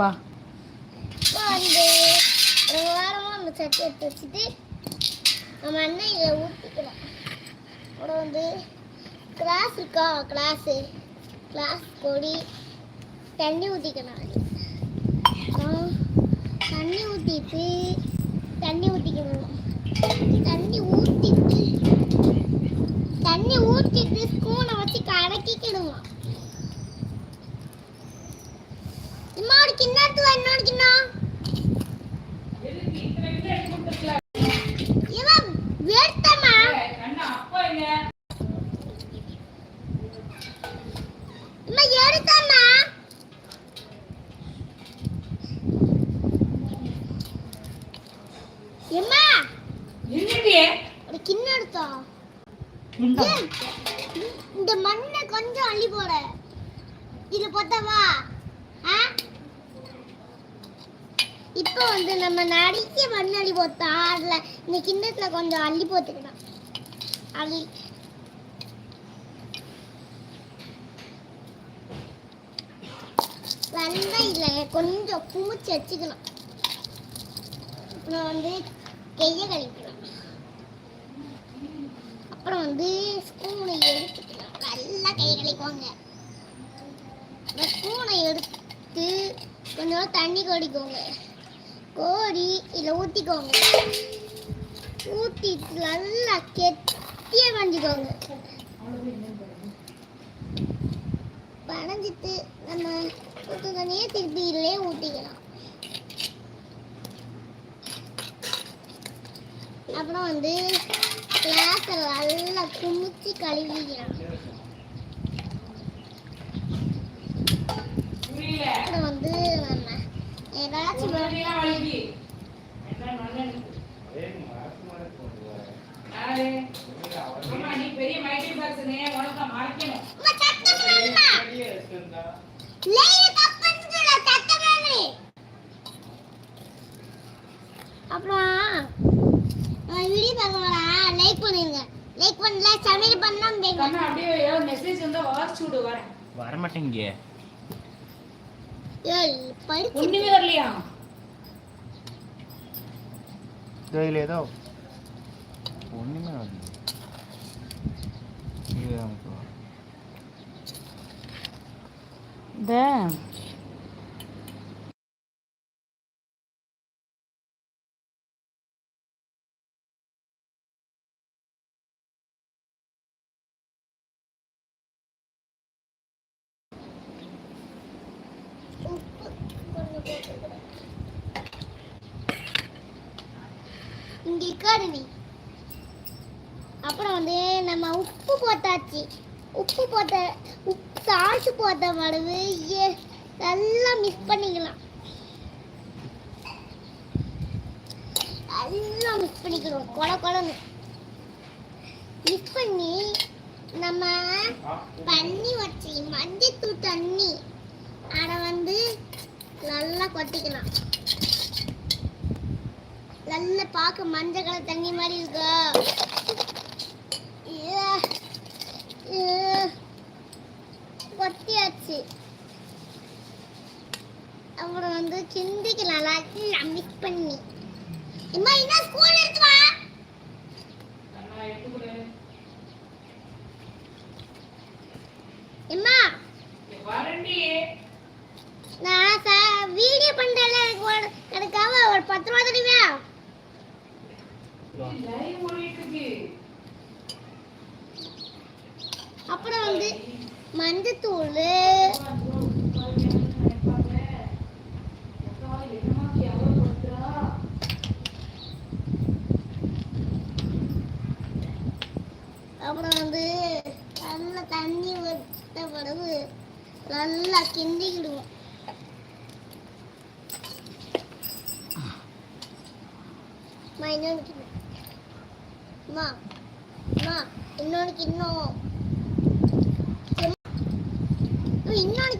ஊத்துப்பா வந்து ஒரு வாரமாக அந்த சட்டி எடுத்து வச்சுட்டு நம்ம அண்ணன் இதை ஊற்றிக்கலாம் அப்புறம் வந்து கிளாஸ் இருக்கா? கிளாஸு கிளாஸ் கொடி தண்ணி ஊற்றிக்கணும் அப்புறம் தண்ணி ஊற்றிட்டு தண்ணி ஊற்றிக்கணும் தண்ணி ஊற்றிட்டு தண்ணி ஊற்றிட்டு ஸ்பூனை வச்சு கலக்கிக்கிடுவோம். இன்னொரு கிண்ணம். இவன் வேர்த்தமா எம்மா ஒரு கிண்ணம் எடுத்தா? இந்த மண்ணை கொஞ்சம் அள்ளி போட. இது பத்தவா ஆ? இப்போ வந்து நம்ம நடிக்க மண் அள்ளி போத்தா அதுல இந்த கிண்ணத்துல கொஞ்சம் அள்ளி போத்துக்கலாம் அள்ளி. நல்லா கொஞ்சம் குமிச்சு வச்சுக்கணும். அப்புறம் வந்து கையை கழிக்கலாம் அப்புறம் வந்து ஸ்பூனை எடுத்துக்கலாம். நல்லா கை கழிக்குவாங்க ஸ்பூனை எடுத்து கொஞ்சம் தண்ணி கொடிக்கோங்க. கோரி இதில் ஊற்றிக்கோங்க ஊற்றிட்டு நல்லா கெட்டியாக கஞ்சிக்கோங்க பனைஞ்சிட்டு நம்ம ஊற்று தண்ணியே திருப்பி இதிலே ஊற்றிக்கலாம் அப்புறம் வந்து கிளாஸை நல்லா குமிச்சு கழுவிக்கலாம். அப்புறம் வீடியோ பார்க்கணும்னா லைக் பண்ணுங்க லைக் பண்ணல சமையல் பண்ணா மெசேஜ் வந்தா வாட்ச் விடு வரேன் வரமாட்டேங்க படிச்சு ஒண்ணுமே வரலையா? இதில் ஏதோ. ஒன்றுமே வரல. இந்த இங்க அப்புறம் வந்து நம்ம உப்பு போட்டாச்சு. உப்பு போட்ட உப்பு சாசு போட்ட வடவு எல்லாம் நல்லா மிக்ஸ் பண்ணிக்கலாம். நல்லா மிக்ஸ் பண்ணிக்கிறோம் கொல கொலன்னு மிக்ஸ் பண்ணி நம்ம பண்ணி வச்சு மஞ்சத்தூள் தண்ணி அதை வந்து நல்லா கொட்டிக்கலாம். நல்ல பார்க்க மஞ்சள் கலர் தண்ணி மாதிரி இருக்கு. ஐயா, கொட்டியாச்சு. அப்புறம் வந்து கிண்டிக்கு நல்லா மிக்ஸ் பண்ணி. இம்மா என்ன ஸ்கூல் எடுத்து வா. அப்புறம் வந்து மஞ்சத்தூள். அப்புறம் வந்து நல்லா தண்ணி ஊற்ற பிறகு நல்லா கிண்டிக்கிடுவோம். அம்மா, இன்னொன்னு அம்மா, அம்மா, இன்னொன்னு கிண்ணம். எம்மா, இன்னொன்னு